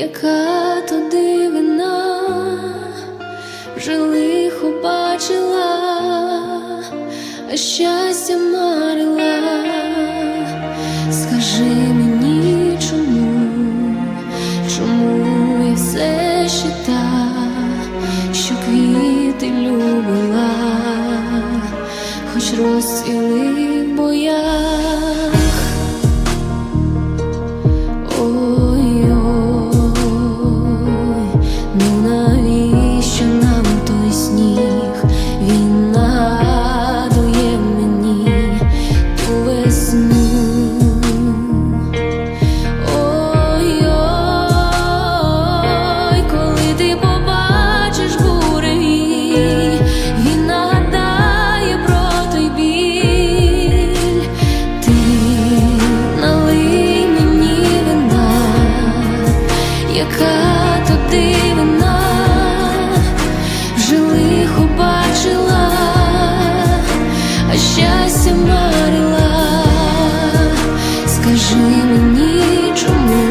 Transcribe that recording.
яка то дивина, вже лихо бачила, а щастя марила. Скажи мені, чому, чому я все ще та, що квіти любила, хоч розцвіли ти побачиш бури, він нагадає про той ти налий вина, яка то дивина вже лихо бачила, а щастя марила, скажи мені чому.